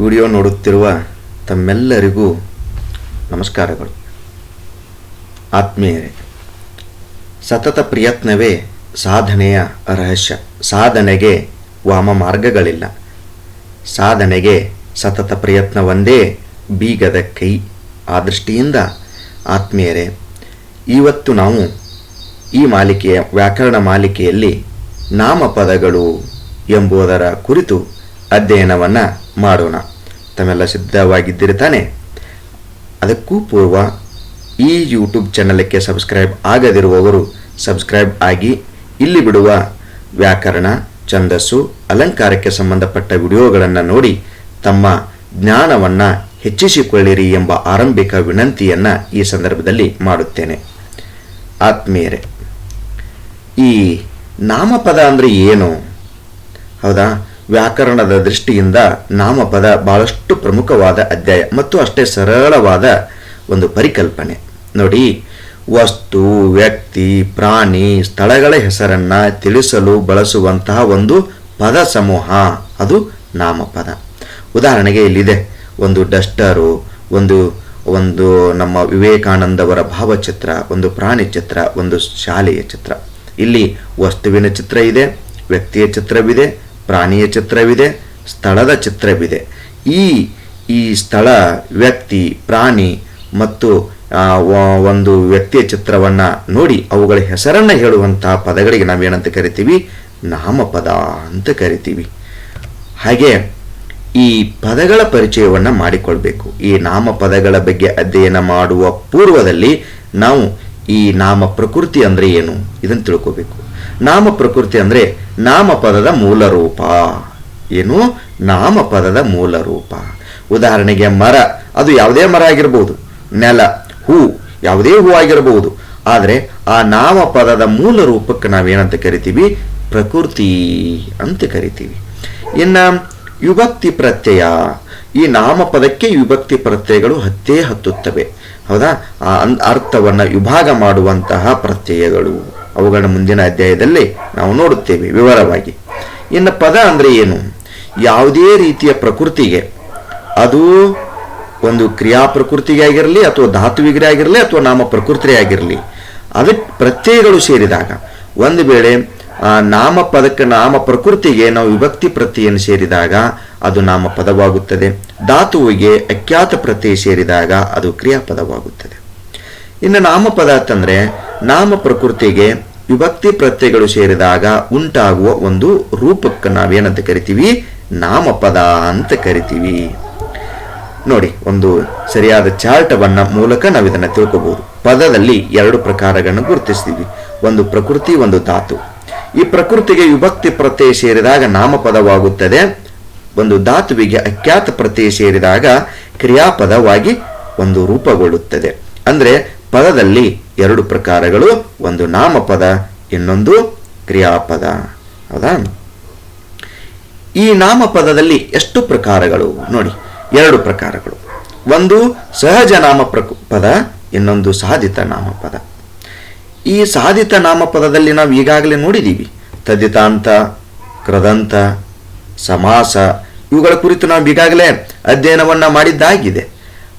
Video ನೋಡುತ್ತಿರುವ ತಮ್ಮೆಲ್ಲರಿಗೂ ನಮಸ್ಕಾರಗಳು. ಆತ್ಮೀಯರೇ, ಸತತ ಪ್ರಯತ್ನವೇ ಸಾಧನೆಯ ರಹಸ್ಯ. ಸಾಧನೆಗೆ ವಾಮ ಮಾರ್ಗಗಳಿಲ್ಲ. ಸಾಧನೆಗೆ ಸತತ ಪ್ರಯತ್ನ ಒಂದೇ ಬೀಗದ ಕೈ. ಆ ದೃಷ್ಟಿಯಿಂದ ಆತ್ಮೀಯರೇ, ಇವತ್ತು ನಾವು ಈ ಮಾಲಿಕೆಯ ವ್ಯಾಕರಣ ಮಾಲಿಕೆಯಲ್ಲಿ ನಾಮಪದಗಳು ಎಂಬುದರ ಕುರಿತು ಅಧ್ಯಯನವನ್ನು ಮಾಡೋಣ. ತಮ್ಮೆಲ್ಲ ಸಿದ್ಧವಾಗಿದ್ದೀರಿ ತಾನೆ? ಅದಕ್ಕೂ ಪೂರ್ವ ಈ ಯೂಟ್ಯೂಬ್ ಚಾನಲಕ್ಕೆ ಸಬ್ಸ್ಕ್ರೈಬ್ ಆಗದಿರುವವರು ಸಬ್ಸ್ಕ್ರೈಬ್ ಆಗಿ ಇಲ್ಲಿ ಬಿಡುವ ವ್ಯಾಕರಣ, ಛಂದಸ್ಸು, ಅಲಂಕಾರಕ್ಕೆ ಸಂಬಂಧಪಟ್ಟ ವಿಡಿಯೋಗಳನ್ನು ನೋಡಿ ತಮ್ಮ ಜ್ಞಾನವನ್ನು ಹೆಚ್ಚಿಸಿಕೊಳ್ಳಿರಿ ಎಂಬ ಆರಂಭಿಕ ವಿನಂತಿಯನ್ನು ಈ ಸಂದರ್ಭದಲ್ಲಿ ಮಾಡುತ್ತೇನೆ. ಆತ್ಮೀಯರೇ, ಈ ನಾಮಪದ ಅಂದರೆ ಏನು? ಹೌದಾ? ವ್ಯಾಕರಣದ ದೃಷ್ಟಿಯಿಂದ ನಾಮಪದ ಬಹಳಷ್ಟು ಪ್ರಮುಖವಾದ ಅಧ್ಯಾಯ ಮತ್ತು ಅಷ್ಟೇ ಸರಳವಾದ ಒಂದು ಪರಿಕಲ್ಪನೆ. ನೋಡಿ, ವಸ್ತು, ವ್ಯಕ್ತಿ, ಪ್ರಾಣಿ, ಸ್ಥಳಗಳ ಹೆಸರನ್ನ ತಿಳಿಸಲು ಬಳಸುವಂತಹ ಒಂದು ಪದ ಸಮೂಹ ಅದು ನಾಮಪದ. ಉದಾಹರಣೆಗೆ ಇಲ್ಲಿದೆ, ಒಂದು ಡಸ್ಟರು, ಒಂದು ಒಂದು ನಮ್ಮ ವಿವೇಕಾನಂದವರ ಭಾವಚಿತ್ರ, ಒಂದು ಪ್ರಾಣಿ ಚಿತ್ರ, ಒಂದು ಶಾಲೆಯ ಚಿತ್ರ. ಇಲ್ಲಿ ವಸ್ತುವಿನ ಚಿತ್ರ ಇದೆ, ವ್ಯಕ್ತಿಯ ಚಿತ್ರವಿದೆ ಪ್ರಾಣಿಯ ಚಿತ್ರವಿದೆ, ಸ್ಥಳದ ಚಿತ್ರವಿದೆ. ಈ ಈ ಸ್ಥಳ ವ್ಯಕ್ತಿ, ಪ್ರಾಣಿ ಮತ್ತು ಒಂದು ವ್ಯಕ್ತಿಯ ಚಿತ್ರವನ್ನು ನೋಡಿ ಅವುಗಳ ಹೆಸರನ್ನು ಹೇಳುವಂತಹ ಪದಗಳಿಗೆ ನಾವೇನಂತ ಕರಿತೀವಿ? ನಾಮಪದ ಅಂತ ಕರಿತೀವಿ. ಹಾಗೆ ಈ ಪದಗಳ ಪರಿಚಯವನ್ನು ಮಾಡಿಕೊಳ್ಬೇಕು. ಈ ನಾಮಪದಗಳ ಬಗ್ಗೆ ಅಧ್ಯಯನ ಮಾಡುವ ಪೂರ್ವದಲ್ಲಿ ನಾವು ಈ ನಾಮ ಪ್ರಕೃತಿ ಅಂದರೆ ಏನು ಇದನ್ನು ತಿಳ್ಕೋಬೇಕು. ನಾಮ ಪ್ರಕೃತಿ ಅಂದರೆ ನಾಮಪದದ ಮೂಲ ರೂಪ. ಏನು? ನಾಮಪದದ ಮೂಲ ರೂಪ. ಉದಾಹರಣೆಗೆ ಮರ, ಅದು ಯಾವುದೇ ಮರ ಆಗಿರಬಹುದು ನೆಲ, ಹೂ, ಯಾವುದೇ ಹೂ ಆಗಿರಬಹುದು ಆದರೆ ಆ ನಾಮಪದದ ಮೂಲ ರೂಪಕ್ಕೆ ನಾವೇನಂತ ಕರಿತೀವಿ? ಪ್ರಕೃತಿ ಅಂತ ಕರಿತೀವಿ. ಇನ್ನು ವಿಭಕ್ತಿ ಪ್ರತ್ಯಯ. ಈ ನಾಮಪದಕ್ಕೆ ವಿಭಕ್ತಿ ಪ್ರತ್ಯಯಗಳು ಹತ್ತೇ ಹತ್ತುತ್ತವೆ. ಹೌದಾ? ಆ ಅರ್ಥವನ್ನ ವಿಭಾಗ ಮಾಡುವಂತಹ ಪ್ರತ್ಯಯಗಳು. ಅವುಗಳ ಮುಂದಿನ ಅಧ್ಯಾಯದಲ್ಲಿ ನಾವು ನೋಡುತ್ತೇವೆ. ವಿವರವಾಗಿ. ಇನ್ನು ಪದ ಅಂದರೆ ಏನು? ಯಾವುದೇ ರೀತಿಯ ಪ್ರಕೃತಿಗೆ, ಅದು ಒಂದು ಕ್ರಿಯಾ ಪ್ರಕೃತಿಗೆ ಆಗಿರಲಿ ಅಥವಾ ಧಾತುವಿಗೆ ಆಗಿರಲಿ ಅಥವಾ ನಾಮ ಪ್ರಕೃತಿಯಾಗಿರಲಿ ಅದಕ್ಕೆ ಪ್ರತ್ಯಯಗಳು ಸೇರಿದಾಗ, ಒಂದು ವೇಳೆ, ಆ ನಾಮಪದಕ್ಕೆ ನಾಮ ಪ್ರಕೃತಿಗೆ ನಾವು ವಿಭಕ್ತಿ ಪ್ರತ್ಯಯನ್ನು ಸೇರಿದಾಗ, ಅದು ನಾಮ ಪದವಾಗುತ್ತದೆ. ಧಾತುವಿಗೆ ಅಖ್ಯಾತ ಪ್ರತ್ಯಯ ಸೇರಿದಾಗ, ಅದು ಕ್ರಿಯಾಪದವಾಗುತ್ತದೆ. ಇನ್ನು ನಾಮಪದ ಅಂತಂದರೆ ನಾಮ ಪ್ರಕೃತಿಗೆ ವಿಭಕ್ತಿ ಪ್ರತ್ಯಯಗಳು ಸೇರಿದಾಗ ಉಂಟಾಗುವ ಒಂದು ರೂಪಕ್ಕೆ ನಾವೇನಂತ ಕರಿತೀವಿ? ನಾಮಪದ ಅಂತ ಕರಿತೀವಿ. ನೋಡಿ, ಒಂದು ಸರಿಯಾದ ಚಾರ್ಟವನ್ನ ಮೂಲಕ ನಾವು ಇದನ್ನು ತಿಳ್ಕೋಬಹುದು ಪದದಲ್ಲಿ ಎರಡು ಪ್ರಕಾರಗಳನ್ನು ಗುರುತಿಸ್ತೀವಿ. ಒಂದು ಪ್ರಕೃತಿ, ಒಂದು ಧಾತು. ಈ ಪ್ರಕೃತಿಗೆ ವಿಭಕ್ತಿ ಪ್ರತ್ಯಯ ಸೇರಿದಾಗ ನಾಮಪದವಾಗುತ್ತದೆ. ಒಂದು ಧಾತುವಿಗೆ ಅಖ್ಯಾತ ಪ್ರತ್ಯಯ ಸೇರಿದಾಗ ಕ್ರಿಯಾಪದವಾಗಿ ಒಂದು ರೂಪಗೊಳ್ಳುತ್ತದೆ. ಅಂದ್ರೆ ಪದದಲ್ಲಿ ಎರಡು ಪ್ರಕಾರಗಳು, ಒಂದು ನಾಮಪದ, ಇನ್ನೊಂದು ಕ್ರಿಯಾಪದ. ಹೌದಾ? ಈ ನಾಮಪದದಲ್ಲಿ ಎಷ್ಟು ಪ್ರಕಾರಗಳು? ನೋಡಿ, ಎರಡು ಪ್ರಕಾರಗಳು. ಒಂದು ಸಹಜ ನಾಮ ಪದ ಇನ್ನೊಂದು ಸಾಧಿತ ನಾಮಪದ. ಈ ಸಾಧಿತ ನಾಮಪದದಲ್ಲಿ ನಾವು ಈಗಾಗಲೇ ನೋಡಿದ್ದೀವಿ ತದಿತಾಂತ, ಕ್ರದಂತ, ಸಮಾಸ, ಇವುಗಳ ಕುರಿತು ನಾವು ಈಗಾಗಲೇ ಅಧ್ಯಯನವನ್ನ ಮಾಡಿದ್ದಾಗಿದೆ.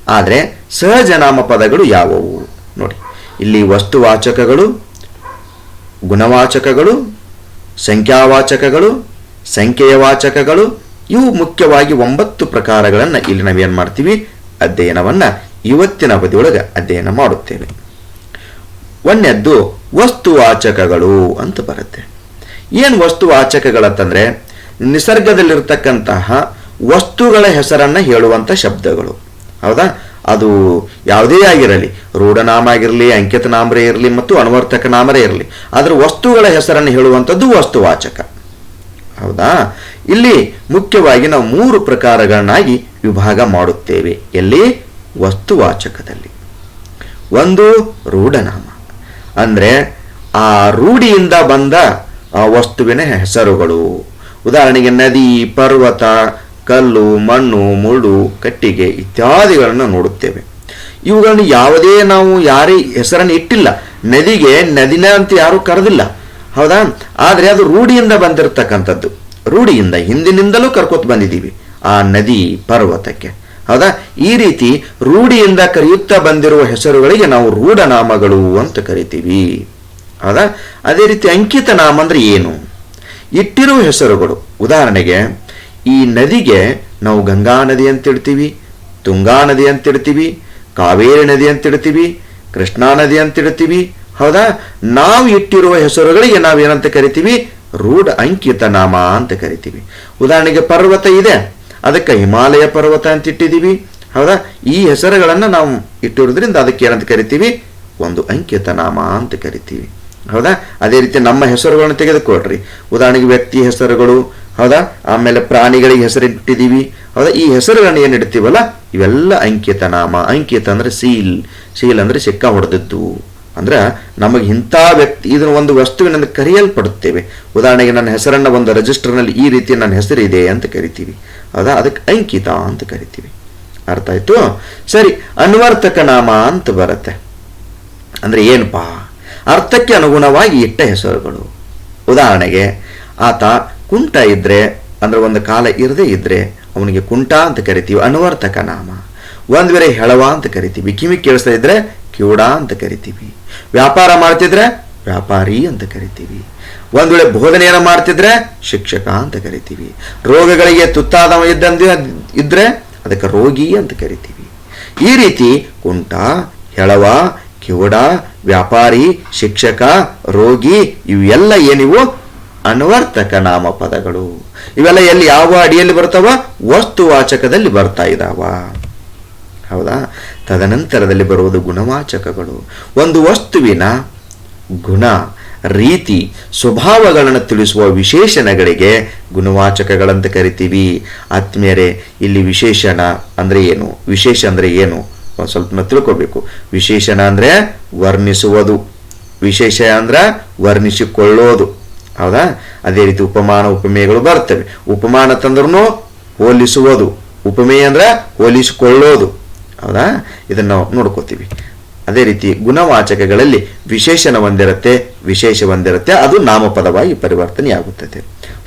ಆದರೆ ಸಹಜ ನಾಮಪದಗಳು ಯಾವುವು? ನೋಡಿ ಇಲ್ಲಿ ವಸ್ತುವಾಚಕಗಳು, ಗುಣವಾಚಕಗಳು, ಸಂಖ್ಯಾವಾಚಕಗಳು ಸಂಖ್ಯೆಯ ವಾಚಕಗಳು ಇವು ಮುಖ್ಯವಾಗಿ ಒಂಬತ್ತು ಪ್ರಕಾರಗಳನ್ನು ಇಲ್ಲಿ ನಾವೇನು ಮಾಡ್ತೀವಿ? ಅಧ್ಯಯನವನ್ನ ಇವತ್ತಿನ ಅವಧಿಯೊಳಗೆ ಅಧ್ಯಯನ ಮಾಡುತ್ತೇವೆ. ಒಂದನೇದ್ದು, ವಸ್ತುವಾಚಕಗಳು ಅಂತ ಬರುತ್ತೆ. ಏನು ವಸ್ತುವಾಚಕಗಳಂತಂದ್ರೆ, ನಿಸರ್ಗದಲ್ಲಿರ್ತಕ್ಕಂತಹ ವಸ್ತುಗಳ ಹೆಸರನ್ನ ಹೇಳುವಂಥ ಶಬ್ದಗಳು. ಹೌದಾ? ಅದು ಯಾವುದೇ ಆಗಿರಲಿ, ರೂಢನಾಮ ಆಗಿರಲಿ ಅಂಕಿತ ನಾಮರೇ ಇರಲಿ ಮತ್ತು ಅನುವರ್ತಕ ನಾಮರೇ ಇರಲಿ ಅದರ ವಸ್ತುಗಳ ಹೆಸರನ್ನು ಹೇಳುವಂಥದ್ದು ವಸ್ತುವಾಚಕ. ಹೌದಾ? ಇಲ್ಲಿ ಮುಖ್ಯವಾಗಿ ನಾವು ಮೂರು ಪ್ರಕಾರಗಳನ್ನಾಗಿ ವಿಭಾಗ ಮಾಡುತ್ತೇವೆ. ಎಲ್ಲಿ? ವಸ್ತುವಾಚಕದಲ್ಲಿ. ಒಂದು, ರೂಢನಾಮ. ಅಂದರೆ ಆ ರೂಢಿಯಿಂದ ಬಂದ ಆ ವಸ್ತುವಿನ ಹೆಸರುಗಳು. ಉದಾಹರಣೆಗೆ ನದಿ, ಪರ್ವತ ಕಲ್ಲು, ಮಣ್ಣು, ಮುಳ್ಳು, ಕಟ್ಟಿಗೆ ಇತ್ಯಾದಿಗಳನ್ನು ನೋಡುತ್ತೇವೆ. ಇವುಗಳನ್ನು ಯಾವುದೇ ನಾವು ಯಾರೇ ಹೆಸರನ್ನು ಇಟ್ಟಿಲ್ಲ. ನದಿಗೆ ನದಿನ ಅಂತ ಯಾರೂ ಕರೆದಿಲ್ಲ. ಹೌದಾ? ಆದರೆ ಅದು ರೂಢಿಯಿಂದ ಬಂದಿರತಕ್ಕಂಥದ್ದು. ರೂಢಿಯಿಂದ ಹಿಂದಿನಿಂದಲೂ ಕರ್ಕೊತ ಬಂದಿದ್ದೀವಿ. ಆ ನದಿ ಪರ್ವತಕ್ಕೆ. ಹೌದಾ? ಈ ರೀತಿ ರೂಢಿಯಿಂದ ಕರೆಯುತ್ತಾ ಬಂದಿರುವ ಹೆಸರುಗಳಿಗೆ ನಾವು ರೂಢನಾಮಗಳು ಅಂತ ಕರಿತೀವಿ. ಹೌದಾ? ಅದೇ ರೀತಿ ಅಂಕಿತ ನಾಮ ಅಂದ್ರೆ ಏನು? ಇಟ್ಟಿರುವ ಹೆಸರುಗಳು. ಉದಾಹರಣೆಗೆ ಈ ನದಿಗೆ ನಾವು ಗಂಗಾ ನದಿ ಅಂತ ಇಡ್ತೀವಿ ತುಂಗಾ ನದಿ ಅಂತ ಇಡ್ತೀವಿ ಕಾವೇರಿ ನದಿ ಅಂತ ಇಡ್ತೀವಿ ಕೃಷ್ಣಾ ನದಿ ಅಂತ ಇಡ್ತೀವಿ ಹೌದಾ? ನಾವು ಇಟ್ಟಿರುವ ಹೆಸರುಗಳಿಗೆ ನಾವೇನಂತ ಕರಿತೀವಿ? ರೂಢ ಅಂಕಿತ ನಾಮ ಅಂತ ಕರಿತೀವಿ. ಉದಾಹರಣೆಗೆ ಪರ್ವತ ಇದೆ, ಅದಕ್ಕೆ ಹಿಮಾಲಯ ಪರ್ವತ ಅಂತ ಇಟ್ಟಿದ್ದೀವಿ ಹೌದಾ? ಈ ಹೆಸರುಗಳನ್ನು ನಾವು ಇಟ್ಟಿರೋದ್ರಿಂದ ಅದಕ್ಕೆ ಏನಂತ ಕರಿತೀವಿ? ಒಂದು ಅಂಕಿತ ನಾಮ ಅಂತ ಕರಿತೀವಿ. ಹೌದಾ? ಅದೇ ರೀತಿ ನಮ್ಮ ಹೆಸರುಗಳನ್ನು ತೆಗೆದುಕೊಳ್ರಿ. ಉದಾಹರಣೆಗೆ ವ್ಯಕ್ತಿ ಹೆಸರುಗಳು ಹೌದಾ? ಆಮೇಲೆ ಪ್ರಾಣಿಗಳಿಗೆ ಹೆಸರಿಟ್ಟಿದ್ದೀವಿ. ಹೌದಾ? ಈ ಹೆಸರುಗಳನ್ನು ಏನು ಇಡ್ತೀವಲ್ಲ? ಇವೆಲ್ಲ ಅಂಕಿತ ನಾಮ. ಅಂಕಿತ ಅಂದ್ರೆ ಸೀಲ್. ಸೀಲ್ ಅಂದರೆ ಸಿಕ್ಕ ಹೊಡೆದದ್ದು. ಅಂದ್ರೆ ನಮಗೆ ಇಂಥ ವ್ಯಕ್ತಿ, ಇದನ್ನು ಒಂದು ವಸ್ತುವಿನಿಂದ ಕರೆಯಲ್ಪಡುತ್ತೇವೆ. ಉದಾಹರಣೆಗೆ ನನ್ನ ಹೆಸರನ್ನ ಒಂದು ರಿಜಿಸ್ಟರ್ನಲ್ಲಿ ಈ ರೀತಿ ನನ್ನ ಹೆಸರಿದೆ ಅಂತ ಕರಿತೀವಿ. ಹೌದಾ? ಅದಕ್ಕೆ ಅಂಕಿತ ಅಂತ ಕರಿತೀವಿ. ಅರ್ಥ ಆಯ್ತು? ಸರಿ ಅನ್ವರ್ತಕ ನಾಮ ಅಂತ ಬರುತ್ತೆ. ಅಂದ್ರೆ ಏನಪ್ಪಾ ಅರ್ಥಕ್ಕೆ ಅನುಗುಣವಾಗಿ ಇಟ್ಟ ಹೆಸರುಗಳು. ಉದಾಹರಣೆಗೆ, ಆತ ಕುಂಟ ಇದ್ರೆ, ಅಂದ್ರೆ ಒಂದು ಕಾಲ ಇರದೇ ಇದ್ರೆ, ಅವನಿಗೆ ಕುಂಟ ಅಂತ ಕರಿತೀವಿ, ಅನುವರ್ತಕ ನಾಮ. ಒಂದ್ ವೇಳೆ ಹೆಳವ ಅಂತ ಕರಿತೀವಿ, ಕಿವಿ ಕೇಳಿಸ್ತಾ ಇದ್ರೆ ಕಿವುಡ ಅಂತ ಕರಿತೀವಿ. ವ್ಯಾಪಾರ ಮಾಡ್ತಿದ್ರೆ, ವ್ಯಾಪಾರಿ ಅಂತ ಕರಿತೀವಿ. ಒಂದ್ ವೇಳೆ ಬೋಧನೆಯನ್ನು ಮಾಡ್ತಿದ್ರೆ, ಶಿಕ್ಷಕ ಅಂತ ಕರಿತೀವಿ. ರೋಗಗಳಿಗೆ ತುತ್ತಾದವ ಇದ್ದಂದು ಇದ್ರೆ, ಅದಕ್ಕೆ ರೋಗಿ ಅಂತ ಕರಿತೀವಿ. ಈ ರೀತಿ ಕುಂಟ ಹೆಳವ ಕಿವುಡ ವ್ಯಾಪಾರಿ, ಶಿಕ್ಷಕ, ರೋಗಿ, ಇವೆಲ್ಲ ಏನಿವು ಅನ್ವರ್ತಕ ನಾಮಪದಗಳು. ಇವೆಲ್ಲ ಎಲ್ಲಿ ಯಾವ ಅಡಿಯಲ್ಲಿ ಬರ್ತಾವ ವಸ್ತುವಾಚಕದಲ್ಲಿ ಬರ್ತಾ ಇದಾವ. ಹೌದಾ? ತದನಂತರದಲ್ಲಿ ಬರುವುದು ಗುಣವಾಚಕಗಳು. ಒಂದು ವಸ್ತುವಿನ ಗುಣ, ರೀತಿ, ಸ್ವಭಾವಗಳನ್ನು ತಿಳಿಸುವ ವಿಶೇಷಣಗಳಿಗೆ ಗುಣವಾಚಕಗಳಂತ ಕರಿತೀವಿ. ಆತ್ಮೀಯರೇ, ಇಲ್ಲಿ ವಿಶೇಷಣ ಅಂದ್ರೆ ಏನು? ವಿಶೇಷ ಅಂದ್ರೆ ಏನು? ಒಂದು ಸ್ವಲ್ಪ ತಿಳ್ಕೋಬೇಕು. ವಿಶೇಷಣ ಅಂದ್ರೆ ವರ್ಣಿಸುವುದು. ವಿಶೇಷ ಅಂದ್ರೆ ವರ್ಣಿಸಿಕೊಳ್ಳೋದು. ಹೌದಾ? ಅದೇ ರೀತಿ ಉಪಮಾನ, ಉಪಮೇಯಗಳು ಬರ್ತವೆ. ಉಪಮಾನ ತಂದ್ರೂ ಹೋಲಿಸುವುದು. ಉಪಮೇಯ ಅಂದ್ರೆ ಹೋಲಿಸಿಕೊಳ್ಳೋದು. ಹೌದಾ? ಇದನ್ನು ನಾವು ನೋಡ್ಕೋತೀವಿ. ಅದೇ ರೀತಿ ಗುಣವಾಚಕಗಳಲ್ಲಿ ವಿಶೇಷಣ ಹೊಂದಿರುತ್ತೆ, ವಿಶೇಷ ಹೊಂದಿರುತ್ತೆ, ಅದು ನಾಮಪದವಾಗಿ ಪರಿವರ್ತನೆಯಾಗುತ್ತದೆ.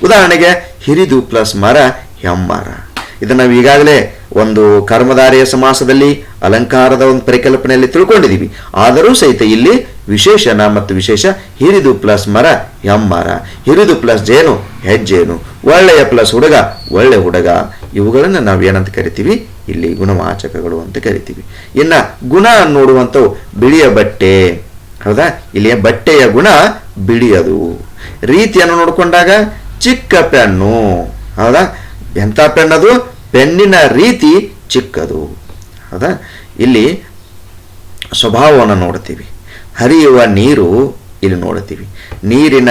ಉದಾಹರಣೆಗೆ ಹಿರಿದು ಪ್ಲಸ್ ಮರ, ಹೆಮ್ಮರ. ಇದನ್ನು ನಾವು ಈಗಾಗಲೇ ಒಂದು ಕರ್ಮಧಾರೆಯ ಸಮಾಸದಲ್ಲಿ, ಅಲಂಕಾರದ ಒಂದು ಪರಿಕಲ್ಪನೆಯಲ್ಲಿ ತಿಳ್ಕೊಂಡಿದ್ದೀವಿ. ಆದರೂ ಸಹಿತ ಇಲ್ಲಿ ವಿಶೇಷಣ ಮತ್ತು ವಿಶೇಷ ಹಿರಿದು ಪ್ಲಸ್ ಮರ, ಹೆಮ್ಮರ. ಹಿರಿದು ಪ್ಲಸ್ ಜೇನು, ಹೆಜ್ಜೇನು. ಒಳ್ಳೆಯ ಪ್ಲಸ್ ಹುಡುಗ, ಒಳ್ಳೆ ಹುಡುಗ. ಇವುಗಳನ್ನು ನಾವು ಏನಂತ ಕರಿತೀವಿ? ಇಲ್ಲಿ ಗುಣವಾಚಕಗಳು ಅಂತ ಕರಿತೀವಿ. ಇನ್ನ ಗುಣ ನೋಡುವಂಥವು ಬಿಳಿಯ ಬಟ್ಟೆ. ಹೌದಾ? ಇಲ್ಲಿಯ ಬಟ್ಟೆಯ ಗುಣ ಬಿಳಿಯದು. ರೀತಿಯನ್ನು ನೋಡಿಕೊಂಡಾಗ ಚಿಕ್ಕ ಪೆನ್ನು. ಹೌದಾ? ಎಂಥ ಪೆನ್ ಅದು ಪೆನ್ನಿನ ರೀತಿ ಚಿಕ್ಕದು. ಅದ ಇಲ್ಲಿ ಸ್ವಭಾವವನ್ನು ನೋಡ್ತೀವಿ ಹರಿಯುವ ನೀರು ಇಲ್ಲಿ ನೋಡ್ತೀವಿ ನೀರಿನ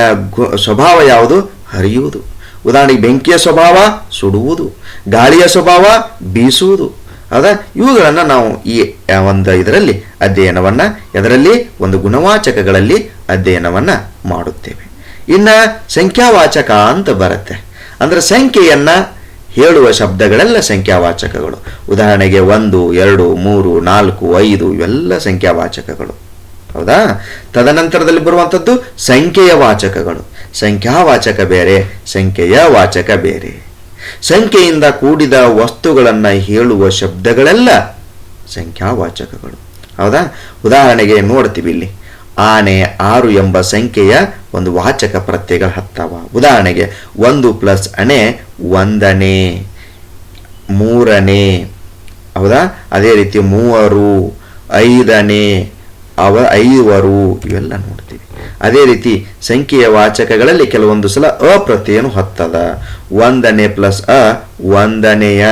ಸ್ವಭಾವ ಯಾವುದು? ಹರಿಯುವುದು. ಉದಾಹರಣೆಗೆ ಬೆಂಕಿಯ ಸ್ವಭಾವ ಸುಡುವುದು. ಗಾಳಿಯ ಸ್ವಭಾವ ಬೀಸುವುದು. ಅದ ಇವುಗಳನ್ನು ನಾವು ಈ ಒಂದು ಇದರಲ್ಲಿ ಅಧ್ಯಯನವನ್ನು ಇದರಲ್ಲಿ ಒಂದು ಗುಣವಾಚಕಗಳಲ್ಲಿ ಅಧ್ಯಯನವನ್ನು ಮಾಡುತ್ತೇವೆ. ಇನ್ನು ಸಂಖ್ಯಾವಾಚಕ ಅಂತ ಬರುತ್ತೆ. ಅಂದ್ರೆ ಸಂಖ್ಯೆಯನ್ನ ಹೇಳುವ ಶಬ್ದಗಳೆಲ್ಲ ಸಂಖ್ಯಾವಾಚಕಗಳು. ಉದಾಹರಣೆಗೆ ಒಂದು, ಎರಡು, ಮೂರು, ನಾಲ್ಕು, ಐದು ಇವೆಲ್ಲ ಸಂಖ್ಯಾವಾಚಕಗಳು. ಹೌದಾ? ತದನಂತರದಲ್ಲಿ ಬರುವಂಥದ್ದು ಸಂಖ್ಯೆಯ ವಾಚಕಗಳು ಸಂಖ್ಯಾವಾಚಕ ಬೇರೆ ಸಂಖ್ಯೆಯ ವಾಚಕ ಬೇರೆ. ಸಂಖ್ಯೆಯಿಂದ ಕೂಡಿದ ವಸ್ತುಗಳನ್ನು ಹೇಳುವ ಶಬ್ದಗಳೆಲ್ಲ ಸಂಖ್ಯಾವಾಚಕಗಳು. ಹೌದಾ? ಉದಾಹರಣೆಗೆ ನೋಡ್ತೀವಿ ಇಲ್ಲಿ. ಆನೆ ಆರು ಎಂಬ ಸಂಖ್ಯೆಯ ಒಂದು ವಾಚಕ ಪ್ರತ್ಯಯಗಳು ಹತ್ತವ. ಉದಾಹರಣೆಗೆ, ಒಂದು ಪ್ಲಸ್ ಅಣೆ ಒಂದನೇ, ಮೂರನೇ, ಹೌದಾ? ಅದೇ ರೀತಿ ಮೂವರು, ಐದನೇ, ಅವ ಐವರು, ಇವೆಲ್ಲ ನೋಡ್ತೀವಿ. ಅದೇ ರೀತಿ ಸಂಖ್ಯೆಯ ವಾಚಕಗಳಲ್ಲಿ ಕೆಲವೊಂದು ಸಲ ಅಪ್ರತ್ಯಯನು ಹತ್ತದ. ಒಂದನೇ ಪ್ಲಸ್ ಅ ಒಂದನೆಯ,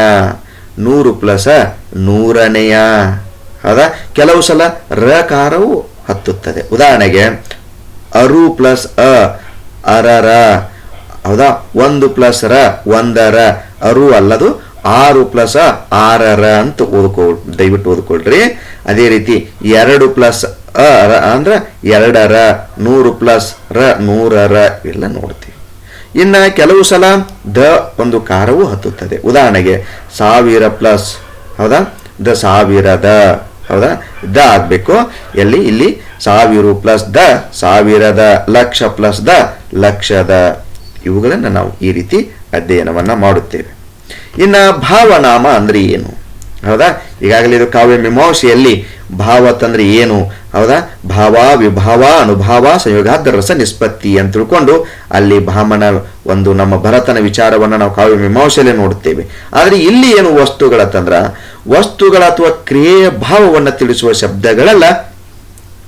ನೂರು ಪ್ಲಸ್ ಅ ನೂರನೆಯ, ಹೌದಾ? ಕೆಲವು ಸಲ ರಕಾರವು ಹತ್ತುತ್ತದೆ. ಉದಾಹರಣೆಗೆ, ಅರು ಪ್ಲಸ್ ಅ ಅರರ ಹೌದಾ? ಒಂದು ಪ್ಲಸ್ ರ ಒಂದರ ಅರು ಅಲ್ಲದು, ಆರು ಪ್ಲಸ್ ಆರರ ಅಂತ ಓದ್ಕೊ, ದಯವಿಟ್ಟು ಓದ್ಕೊಳ್ರಿ. ಅದೇ ರೀತಿ, ಎರಡು ಪ್ಲಸ್ ಅ ಅಂದ್ರೆ ಎರಡರ ನೂರು ಪ್ಲಸ್ ರ ನೂರರ ಎಲ್ಲ ನೋಡ್ತೀವಿ. ಇನ್ನ ಕೆಲವು ಸಲ ದ ಒಂದು ಕಾರವು ಹತ್ತುತ್ತದೆ. ಉದಾಹರಣೆಗೆ, ಸಾವಿರ ಪ್ಲಸ್, ಹೌದಾ? ದ ಸಾವಿರದ. ಹೌದಾ? ದ ಆಗ್ಬೇಕು. ಎಲ್ಲಿ? ಇಲ್ಲಿ. ಸಾವಿರ ಪ್ಲಸ್ ದ, ಸಾವಿರದ ಲಕ್ಷ ಪ್ಲಸ್ ದ, ಲಕ್ಷದ. ಇವುಗಳನ್ನು ನಾವು ಈ ರೀತಿ ಅಧ್ಯಯನವನ್ನ ಮಾಡುತ್ತೇವೆ. ಇನ್ನ ಭಾವನಾಮ ಅಂದ್ರೆ ಏನು? ಹೌದಾ? ಈಗಾಗಲೇ ಇದು ಕಾವ್ಯ ಮೀಮಾಂಸೆಯಲ್ಲಿ ಭಾವ ಅಂತಂದ್ರೆ ಏನು? ಹೌದಾ? ಭಾವ, ವಿಭಾವ, ಅನುಭಾವ ಸಂಯೋಗಾದ ರಸ ನಿಷ್ಪತ್ತಿ ಅಂತ ತಿಳ್ಕೊಂಡು ಅಲ್ಲಿ ಭಾಮನ ಒಂದು ನಮ್ಮ ಭರತನ ವಿಚಾರವನ್ನು ನಾವು ಕಾವ್ಯ ಮೀಮಾಂಸೆಯಲ್ಲೇ ನೋಡುತ್ತೇವೆ. ಆದರೆ ಇಲ್ಲಿ ಏನು ವಸ್ತುಗಳಂತಂದ್ರ ವಸ್ತುಗಳ ಅಥವಾ ಕ್ರಿಯೆಯ ಭಾವವನ್ನು ತಿಳಿಸುವ ಶಬ್ದಗಳೆಲ್ಲ.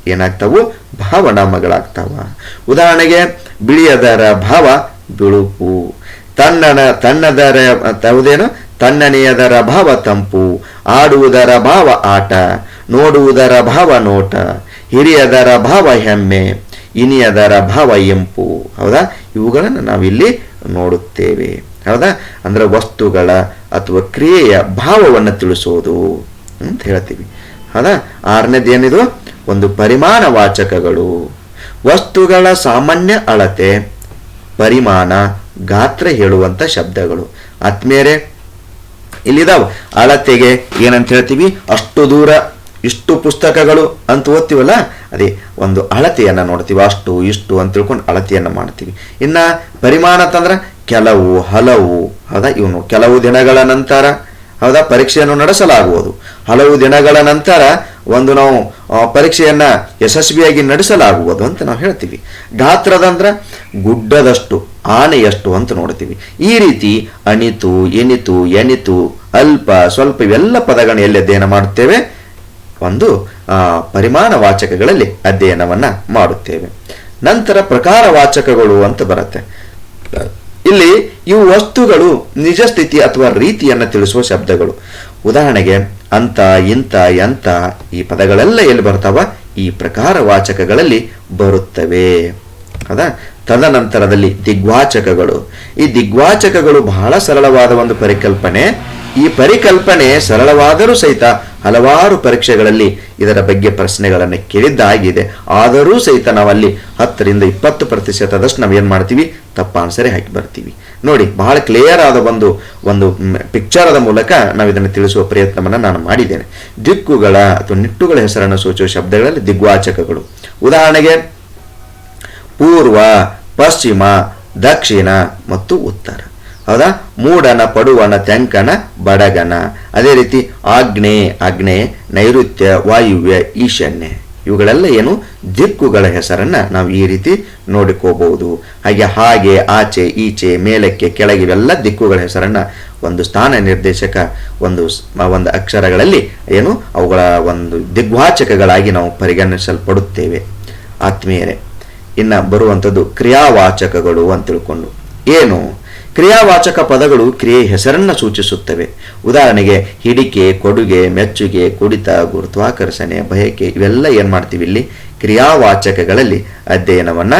ಏನಾಗ್ತಾವು? ಭಾವನಾಮಗಳಾಗ್ತಾವ. ಉದಾಹರಣೆಗೆ, ಬಿಳಿಯದರ ಭಾವ ಬಿಳುಪು. ತನ್ನನ, ತನ್ನದರ, ಯಾವುದೇನು? ತನ್ನನೆಯದರ ಭಾವ ತಂಪು. ಆಡುವುದರ ಭಾವ ಆಟ. ನೋಡುವುದರ ಭಾವ ನೋಟ. ಹಿರಿಯದರ ಭಾವ ಹೆಮ್ಮೆ. ಇನಿಯದರ ಭಾವ ಎಂಪು ಹೌದಾ? ಇವುಗಳನ್ನು ನಾವಿಲ್ಲಿ ನೋಡುತ್ತೇವೆ. ಹೌದಾ? ಅಂದ್ರೆ ವಸ್ತುಗಳ ಅಥವಾ ಕ್ರಿಯೆಯ ಭಾವವನ್ನು ತಿಳಿಸೋದು ಅಂತ ಹೇಳ್ತೀವಿ. ಹೌದಾ? ಆರನೇದು ಏನಿದು? ಒಂದು ಪರಿಮಾಣ ವಾಚಕಗಳು. ವಸ್ತುಗಳ ಸಾಮಾನ್ಯ ಅಳತೆ, ಪರಿಮಾಣ, ಗಾತ್ರ ಹೇಳುವಂತ ಶಬ್ದಗಳು. ಆತ್ಮೇರೆ ಇಲ್ಲಿದಾವ. ಅಳತೆಗೆ ಏನಂತ ಹೇಳ್ತೀವಿ? ಅಷ್ಟು ದೂರ ಇಷ್ಟು ಪುಸ್ತಕಗಳು ಅಂತ ಓದ್ತೀವಲ್ಲ, ಅದೇ ಒಂದು ಅಳತೆಯನ್ನು ನೋಡ್ತೀವಿ, ಅಷ್ಟು, ಇಷ್ಟು ಅಂತ ತಿಳ್ಕೊಂಡು ಅಳತೆಯನ್ನು ಮಾಡ್ತೀವಿ. ಇನ್ನು ಪರಿಮಾಣ ಅಂತಂದ್ರೆ ಕೆಲವು, ಹಲವು, ಹೌದಾ? ಇವನು ಕೆಲವು ದಿನಗಳ ನಂತರ, ಹೌದಾ? ಪರೀಕ್ಷೆಯನ್ನು ನಡೆಸಲಾಗುವುದು. ಹಲವು ದಿನಗಳ ನಂತರ ಒಂದು ನಾವು ಪರೀಕ್ಷೆಯನ್ನು ಯಶಸ್ವಿಯಾಗಿ ನಡೆಸಲಾಗುವುದು ಅಂತ ನಾವು ಹೇಳ್ತೀವಿ. ಗಾತ್ರದಂದ್ರೆ ಗುಡ್ಡದಷ್ಟು, ಆನೆಯಷ್ಟು ಅಂತ ನೋಡ್ತೀವಿ. ಈ ರೀತಿ ಅಣಿತು ಎನಿತು ಎನಿತು, ಅಲ್ಪ, ಸ್ವಲ್ಪ ಇವೆಲ್ಲ ಪದಗಳನ್ನು ಎಲ್ಲಿ ಅಧ್ಯಯನ ಮಾಡುತ್ತೇವೆ ಒಂದು ಆ, ಪರಿಮಾಣ ವಾಚಕಗಳಲ್ಲಿ ಅಧ್ಯಯನವನ್ನ ಮಾಡುತ್ತೇವೆ. ನಂತರ ಪ್ರಕಾರ ವಾಚಕಗಳು ಅಂತ ಬರುತ್ತೆ. ಇಲ್ಲಿ ಇವು ವಸ್ತುಗಳು ನಿಜ ಸ್ಥಿತಿ ಅಥವಾ ರೀತಿಯನ್ನು ತಿಳಿಸುವ ಶಬ್ದಗಳು. ಉದಾಹರಣೆಗೆ ಅಂತ ಇಂತ ಎಂತ ಈ ಪದಗಳೆಲ್ಲ ಎಲ್ಲಿ ಬರ್ತಾವ? ಈ ಪ್ರಕಾರ ವಾಚಕಗಳಲ್ಲಿ ಬರುತ್ತವೆ. ಹೌದಾ ತದನಂತರದಲ್ಲಿ ದಿಗ್ವಾಚಕಗಳು. ಈ ದಿಗ್ವಾಚಕಗಳು ಬಹಳ ಸರಳವಾದ ಒಂದು ಪರಿಕಲ್ಪನೆ. ಈ ಪರಿಕಲ್ಪನೆ ಸರಳವಾದರೂ ಸಹಿತ ಹಲವಾರು ಪರೀಕ್ಷೆಗಳಲ್ಲಿ ಇದರ ಬಗ್ಗೆ ಪ್ರಶ್ನೆಗಳನ್ನು ಕೇಳಿದ್ದಾಗಿದೆ. ಆದರೂ ಸಹಿತ ನಾವಲ್ಲಿ ಹತ್ತರಿಂದ ಇಪ್ಪತ್ತು ಪ್ರತಿಶತದಷ್ಟು ನಾವು ಏನು ಮಾಡ್ತೀವಿ? ತಪ್ಪ ಆನ್ಸರೇ ಹಾಕಿ ಬರ್ತೀವಿ. ನೋಡಿ, ಬಹಳ ಕ್ಲಿಯರ್ ಆದ ಒಂದು ಒಂದು ಪಿಕ್ಚರದ ಮೂಲಕ ನಾವು ಇದನ್ನು ತಿಳಿಸುವ ಪ್ರಯತ್ನವನ್ನು ನಾನು ಮಾಡಿದ್ದೇನೆ. ದಿಕ್ಕುಗಳ ಅಥವಾ ನಿಟ್ಟುಗಳ ಹೆಸರನ್ನು ಸೂಚಿಸುವ ಶಬ್ದಗಳಲ್ಲಿ ದಿಗ್ವಾಚಕಗಳು. ಉದಾಹರಣೆಗೆ ಪೂರ್ವ, ಪಶ್ಚಿಮ, ದಕ್ಷಿಣ ಮತ್ತು ಉತ್ತರ. ಹೌದಾ? ಮೂಡನ ಪಡುವನ, ತೆಂಕನ, ಬಡಗನ. ಅದೇ ರೀತಿ ಆಗ್ನೇ ಆಗ್ನೇ ನೈಋತ್ಯ, ವಾಯುವ್ಯ, ಈಶಾನ್ಯ. ಇವುಗಳೆಲ್ಲ ಏನು? ದಿಕ್ಕುಗಳ ಹೆಸರನ್ನ ನಾವು ಈ ರೀತಿ ನೋಡಿಕೋಬಹುದು. ಹಾಗೆ ಹಾಗೆ, ಆಚೆ, ಈಚೆ, ಮೇಲಕ್ಕೆ, ಕೆಳಗೆ ಇವೆಲ್ಲ ದಿಕ್ಕುಗಳ ಹೆಸರನ್ನ ಒಂದು ಸ್ಥಾನ ನಿರ್ದೇಶಕ, ಒಂದು ಒಂದು ಅಕ್ಷರಗಳಲ್ಲಿ ಏನು? ಅವುಗಳ ಒಂದು ದಿಗ್ವಾಚಕಗಳಾಗಿ ನಾವು ಪರಿಗಣಿಸಲ್ಪಡುತ್ತೇವೆ. ಆತ್ಮೀಯರೇ ಇನ್ನ ಬರುವಂಥದ್ದು ಕ್ರಿಯಾವಾಚಕಗಳು ಅಂತ ತಿಳ್ಕೊಂಡು. ಏನು? ಕ್ರಿಯಾವಾಚಕ ಪದಗಳು ಕ್ರಿಯೆ ಹೆಸರನ್ನು ಸೂಚಿಸುತ್ತವೆ. ಉದಾಹರಣೆಗೆ ಹಿಡಿಕೆ, ಕೊಡುಗೆ, ಮೆಚ್ಚುಗೆ, ಕುಡಿತ, ಗುರುತ್ವಾಕರ್ಷಣೆ, ಬಯಕೆ ಇವೆಲ್ಲ ಏನು ಮಾಡ್ತೀವಿ ಇಲ್ಲಿ? ಕ್ರಿಯಾವಾಚಕಗಳಲ್ಲಿ ಅಧ್ಯಯನವನ್ನ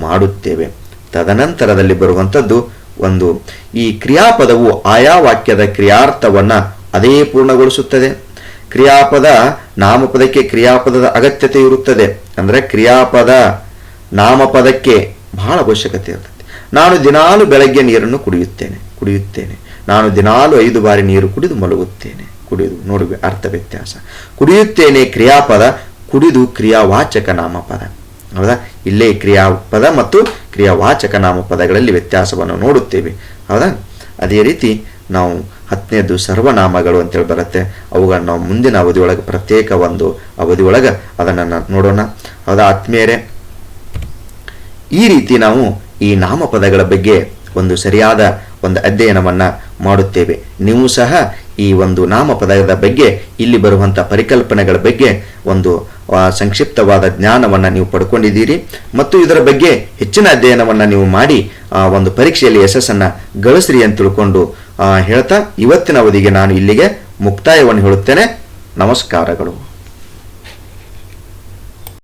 ಮಾಡುತ್ತೇವೆ. ತದನಂತರದಲ್ಲಿ ಬರುವಂಥದ್ದು ಒಂದು, ಈ ಕ್ರಿಯಾಪದವು ಆಯಾ ವಾಕ್ಯದ ಕ್ರಿಯಾರ್ಥವನ್ನ ಅದೇ ಪೂರ್ಣಗೊಳಿಸುತ್ತದೆ. ಕ್ರಿಯಾಪದ ನಾಮಪದಕ್ಕೆ ಕ್ರಿಯಾಪದದ ಅಗತ್ಯತೆ ಇರುತ್ತದೆ. ಅಂದ್ರೆ ಕ್ರಿಯಾಪದ ನಾಮಪದಕ್ಕೆ ಬಹಳ ಅವಶ್ಯಕತೆ ಇರ್ತದೆ. ನಾನು ದಿನಾಲು ಬೆಳಗ್ಗೆ ನೀರನ್ನು ಕುಡಿಯುತ್ತೇನೆ ಕುಡಿಯುತ್ತೇನೆ. ನಾನು ದಿನಾಲು ಐದು ಬಾರಿ ನೀರು ಕುಡಿದು ಮಲಗುತ್ತೇನೆ, ಕುಡಿದು. ನೋಡಿ ಅರ್ಥ ವ್ಯತ್ಯಾಸ. ಕುಡಿಯುತ್ತೇನೆ ಕ್ರಿಯಾಪದ, ಕುಡಿದು ಕ್ರಿಯಾವಾಚಕ ನಾಮಪದ. ಹೌದಾ? ಇಲ್ಲೇ ಕ್ರಿಯಾಪದ ಮತ್ತು ಕ್ರಿಯಾವಾಚಕ ನಾಮಪದಗಳಲ್ಲಿ ವ್ಯತ್ಯಾಸವನ್ನು ನೋಡುತ್ತೇವೆ. ಹೌದಾ? ಅದೇ ರೀತಿ ನಾವು ಹತ್ತನೇದು ಸರ್ವನಾಮಗಳು ಅಂತೇಳಿ ಬರುತ್ತೆ. ಅವುಗಳನ್ನು ನಾವು ಮುಂದಿನ ಅವಧಿಯೊಳಗೆ ಪ್ರತ್ಯೇಕ ಒಂದು ಅವಧಿಯೊಳಗೆ ಅದನ್ನು ನೋಡೋಣ. ಹೌದಾ ಆತ್ಮೀಯರೇ? ಈ ರೀತಿ ನಾವು ಈ ನಾಮಪದಗಳ ಬಗ್ಗೆ ಒಂದು ಸರಿಯಾದ ಒಂದು ಅಧ್ಯಯನವನ್ನ ಮಾಡುತ್ತೇವೆ. ನೀವು ಸಹ ಈ ಒಂದು ನಾಮಪದದ ಬಗ್ಗೆ, ಇಲ್ಲಿ ಬರುವಂತಹ ಪರಿಕಲ್ಪನೆಗಳ ಬಗ್ಗೆ ಒಂದು ಸಂಕ್ಷಿಪ್ತವಾದ ಜ್ಞಾನವನ್ನ ನೀವು ಪಡ್ಕೊಂಡಿದ್ದೀರಿ. ಮತ್ತು ಇದರ ಬಗ್ಗೆ ಹೆಚ್ಚಿನ ಅಧ್ಯಯನವನ್ನ ನೀವು ಮಾಡಿ ಒಂದು ಪರೀಕ್ಷೆಯಲ್ಲಿ ಯಶಸ್ಸನ್ನ ಗಳಿಸ್ರಿ ಅಂತ ತಿಳ್ಕೊಂಡು ಹೇಳ್ತಾ ಇವತ್ತಿನ ಅವಧಿಗೆ ನಾನು ಇಲ್ಲಿಗೆ ಮುಕ್ತಾಯವನ್ನು ಹೇಳುತ್ತೇನೆ. ನಮಸ್ಕಾರಗಳು.